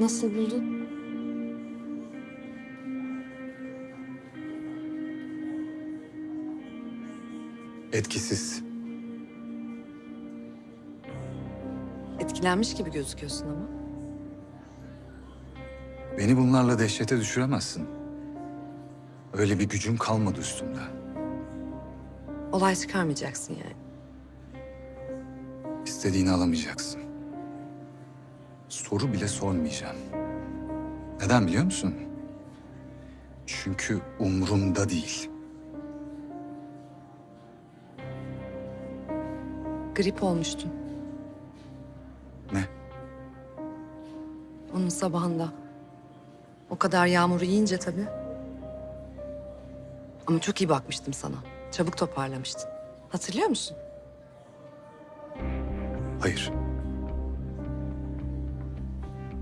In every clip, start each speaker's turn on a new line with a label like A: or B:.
A: Nasıl buldun?
B: Etkisiz.
A: Etkilenmiş gibi gözüküyorsun ama.
B: Beni bunlarla dehşete düşüremezsin. Öyle bir gücüm kalmadı üstümde.
A: Olay çıkarmayacaksın yani.
B: İstediğini alamayacaksın. Soru bile sormayacağım. Neden biliyor musun? Çünkü umurumda değil.
A: Grip olmuştun.
B: Ne?
A: Onun sabahında. O kadar yağmuru yiyince tabii. Ama çok iyi bakmıştım sana. Çabuk toparlamıştın. Hatırlıyor musun?
B: Hayır.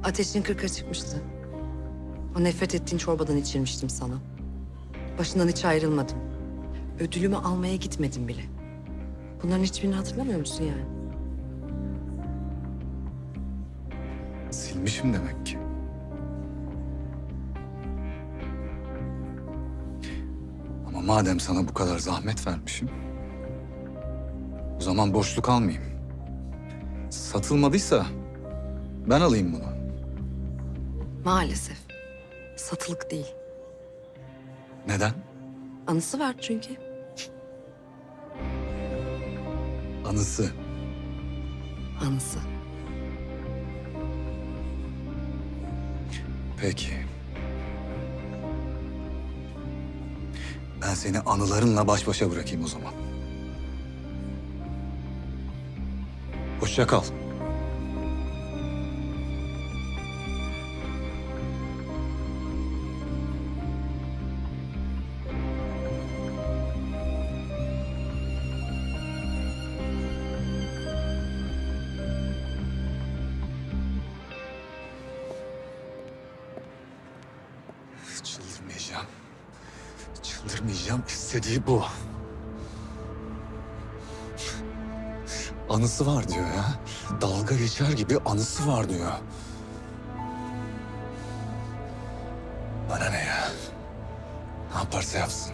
A: Ateşin kırka çıkmıştı. O nefret ettiğin çorbadan içirmiştim sana. Başından hiç ayrılmadım. Ödülümü almaya gitmedim bile. Bunların hiçbirini hatırlamıyor musun yani?
B: Silmişim demek ki. Ama madem sana bu kadar zahmet vermişim... ...o zaman boşluk almayayım. Satılmadıysa ben alayım bunu.
A: Maalesef. Satılık değil.
B: Neden?
A: Anısı var çünkü.
B: Anısı.
A: Anısı.
B: Peki. Ben seni anılarınla baş başa bırakayım o zaman. Hoşça kal. Çıldırmayacağım. İstediği bu. Anısı var diyor ya. Dalga geçer gibi anısı var diyor. Bana ne ya? Ne yaparsa yapsın.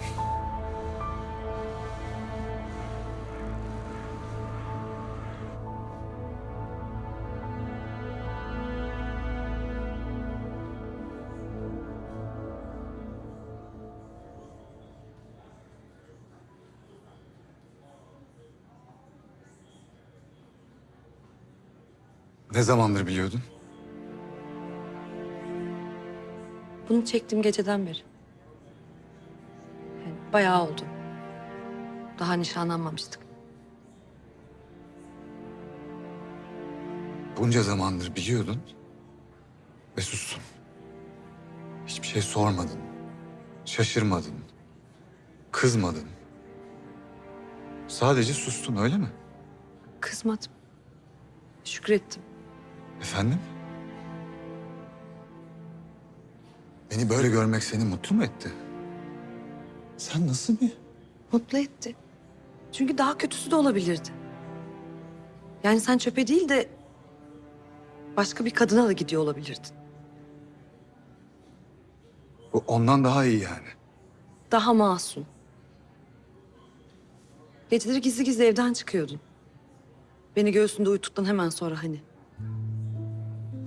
B: Ne zamandır biliyordun?
A: Bunu çektiğim geceden beri. Yani bayağı oldu. Daha nişanlanmamıştık.
B: Bunca zamandır biliyordun ve sustun. Hiçbir şey sormadın. Şaşırmadın. Kızmadın. Sadece sustun öyle mi?
A: Kızmadım. Şükrettim.
B: Efendim? Beni böyle görmek seni mutlu mu etti? Sen nasıl bir...
A: Mutlu etti. Çünkü daha kötüsü de olabilirdi. Yani sen çöpe değil de başka bir kadına da gidiyor olabilirdin.
B: Bu ondan daha iyi yani.
A: Daha masum. Geceleri gizli gizli evden çıkıyordun. Beni göğsünde uyuttuktan hemen sonra hani.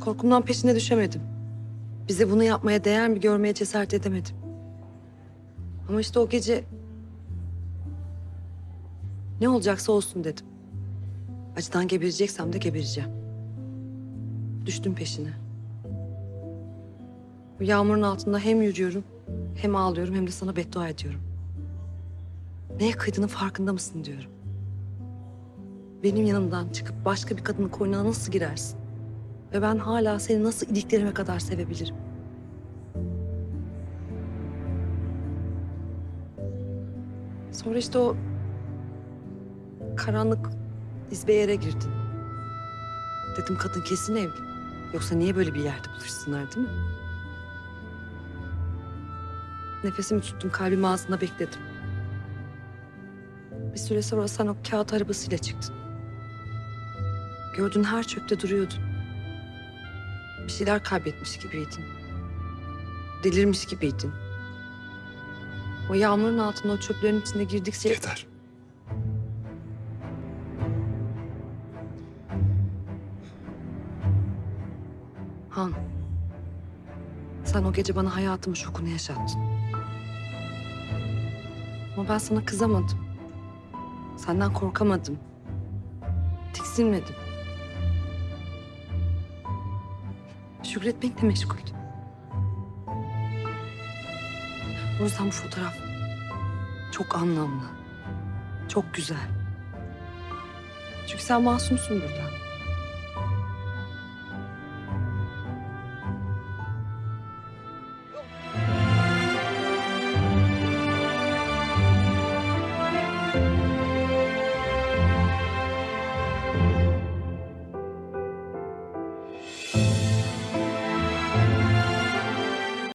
A: Korkumdan peşine düşemedim. Bize bunu yapmaya değer mi görmeye cesaret edemedim. Ama işte o gece... Ne olacaksa olsun dedim. Acıdan gebereceksem de gebereceğim. Düştüm peşine. Bu yağmurun altında hem yürüyorum, hem ağlıyorum hem de sana beddua ediyorum. Neye kıydığının farkında mısın diyorum. Benim yanımdan çıkıp başka bir kadının koynuna nasıl girersin? Ve ben hala seni nasıl iliklerime kadar sevebilirim? Sonra işte o karanlık izbe yere girdin. Dedim kadın kesin evli. Yoksa niye böyle bir yerde buluşsunlar değil mi? Nefesimi tuttum, kalbimi ağzında bekledim. Bir süre sonra sen o kağıt arabasıyla çıktın. Gördün her çöpte duruyordun. Bir şeyler kaybetmiş gibiydin. Delirmiş gibiydin. O yağmurun altında o çöplerin içinde girdikçe...
B: Yeter.
A: Han. Sen o gece bana hayatımın şokunu yaşattın. Ama ben sana kızamadım. Senden korkamadım. Tiksinmedim. Şükretmekle meşguldüm. O yüzden bu fotoğraf çok anlamlı. Çok güzel. Çünkü sen masumsun burada.